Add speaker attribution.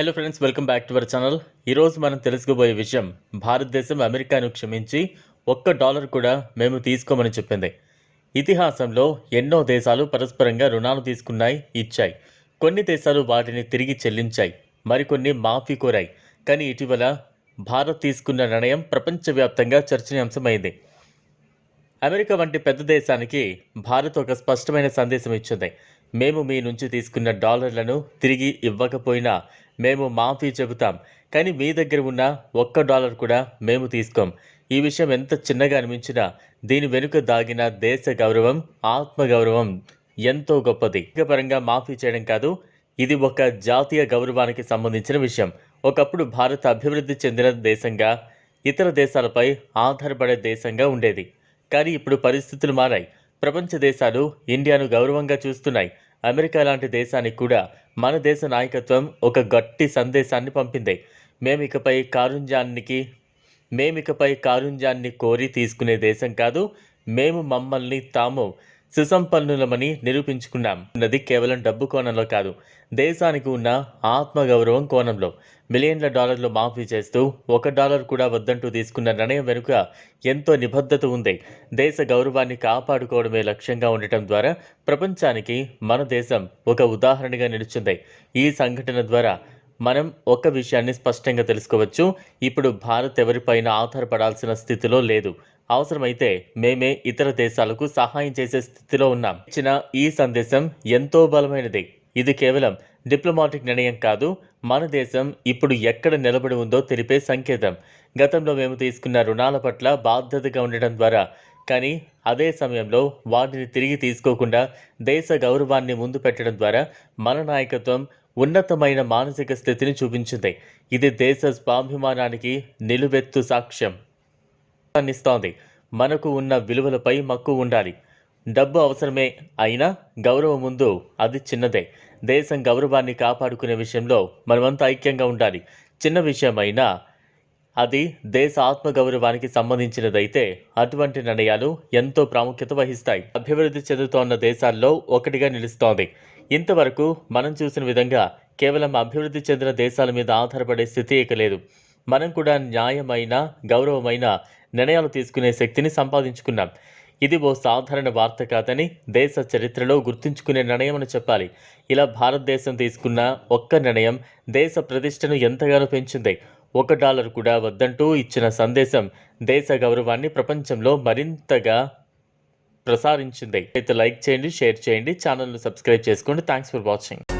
Speaker 1: Hello friends welcome back to our channel ఈరోజు మనం తెలుసుకోబోయే విషయం భారతదేశం అమెరికాను క్షమించి ఒక్క డాలర్ కూడా మేము తీసుకోమని చెప్పింది. ఇతిహాసంలో ఎన్నో దేశాలు పరస్పరంగా రుణాలు తీసుకున్నాయి ఇచ్చాయి. కొన్ని దేశాలు వాటిని తిరిగి చెల్లించాయి మరికొన్ని మాఫీ కోరాయి. కానీ ఇటీవల భారత్ తీసుకున్న నిర్ణయం ప్రపంచవ్యాప్తంగా చర్చనీయాంశమైంది. అమెరికా వంటి పెద్ద దేశానికి భారత్ ఒక స్పష్టమైన సందేశం ఇచ్చింది. మేము మీ నుంచి తీసుకున్న డాలర్లను తిరిగి ఇవ్వకపోయినా మేము మాఫీ చెబుతాం. కానీ మీ దగ్గర ఉన్న ఒక్క డాలర్ కూడా మేము తీసుకోం. ఈ విషయం ఎంత చిన్నగా అనిపించినా దీని వెనుక దాగిన దేశ గౌరవం ఆత్మగౌరవం ఎంతో గొప్పది. పరంగా మాఫీ చేయడం కాదు ఇది ఒక జాతీయ గౌరవానికి సంబంధించిన విషయం. ఒకప్పుడు భారత్ అభివృద్ధి చెందిన దేశంగా ఇతర దేశాలపై ఆధారపడే దేశంగా ఉండేది. కానీ ఇప్పుడు పరిస్థితులు మారాయి. ప్రపంచ దేశాలు ఇండియాను గౌరవంగా చూస్తున్నాయి. అమెరికా లాంటి దేశానికి కూడా మన దేశ నాయకత్వం ఒక గట్టి సందేశాన్ని పంపింది. మేమికపై కారుణ్యానికి మేమికపై కారుణ్యాన్ని కోరి తీసుకునే దేశం కాదు మేము మమ్మల్ని తాము సుసంపన్నులమని నిరూపించుకున్నాం. ఉన్నది కేవలం డబ్బు కోణంలో కాదు. దేశానికి ఉన్న ఆత్మగౌరవం కోణంలో. మిలియన్ల డాలర్లు మాఫీ చేస్తూ ఒక డాలర్ కూడా వద్దంటూ తీసుకున్న నిర్ణయం వెనుక ఎంతో నిబద్ధత ఉంది. దేశ గౌరవాన్ని కాపాడుకోవడమే లక్ష్యంగా ఉండటం ద్వారా ప్రపంచానికి మన దేశం ఒక ఉదాహరణగా నిలిచింది. ఈ సంఘటన ద్వారా మనం ఒక విషయాన్ని స్పష్టంగా తెలుసుకోవచ్చు. ఇప్పుడు భారత్ ఎవరిపైన ఆధారపడాల్సిన స్థితిలో లేదు. అవసరమైతే మేమే ఇతర దేశాలకు సహాయం చేసే స్థితిలో ఉన్నాం. ఇచ్చిన ఈ సందేశం ఎంతో బలమైనది. ఇది కేవలం డిప్లొమాటిక్ నిర్ణయం కాదు మన దేశం ఇప్పుడు ఎక్కడ నిలబడి ఉందో తెలిపే సంకేతం. గతంలో మేము తీసుకున్న రుణాల పట్ల బాధ్యతగా ఉండడం ద్వారా కానీ అదే సమయంలో వాటిని తిరిగి తీసుకోకుండా దేశ గౌరవాన్ని ముందు పెట్టడం ద్వారా మన నాయకత్వం ఉన్నతమైన మానసిక స్థితిని చూపించింది. ఇది దేశ స్వాభిమానానికి నిలువెత్తు సాక్ష్యం. అందిస్తోంది. మనకు ఉన్న విలువలపై మక్కువ ఉండాలి. డబ్బు అవసరమే అయినా గౌరవం ముందు అది చిన్నదే. దేశం గౌరవాన్ని కాపాడుకునే విషయంలో మనమంతా ఐక్యంగా ఉండాలి. చిన్న విషయమైనా అది దేశ ఆత్మగౌరవానికి సంబంధించినదైతే అటువంటి నిర్ణయాలు ఎంతో ప్రాముఖ్యత వహిస్తాయి. అభివృద్ధి చెందుతోన్న దేశాల్లో ఒకటిగా నిలుస్తోంది. ఇంతవరకు మనం చూసిన విధంగా కేవలం అభివృద్ధి చెందిన దేశాల మీద ఆధారపడే స్థితి ఇక లేదు. మనం కూడా న్యాయమైన గౌరవమైన నిర్ణయాలు తీసుకునే శక్తిని సంపాదించుకున్నాం. ఇది ఓ సాధారణ వార్త కాదని దేశ చరిత్రలో గుర్తుంచుకునే నిర్ణయం అని చెప్పాలి. ఇలా భారతదేశం తీసుకున్న ఒక్క నిర్ణయం దేశ ప్రతిష్టను ఎంతగానో పెంచింది. ఒక డాలర్ కూడా వద్దంటూ ఇచ్చిన సందేశం దేశ గౌరవాన్ని ప్రపంచంలో మరింతగా ప్రసారించింది. అయితే లైక్ చేయండి షేర్ చేయండి ఛానల్ను సబ్స్క్రైబ్ చేసుకోండి. Thanks for watching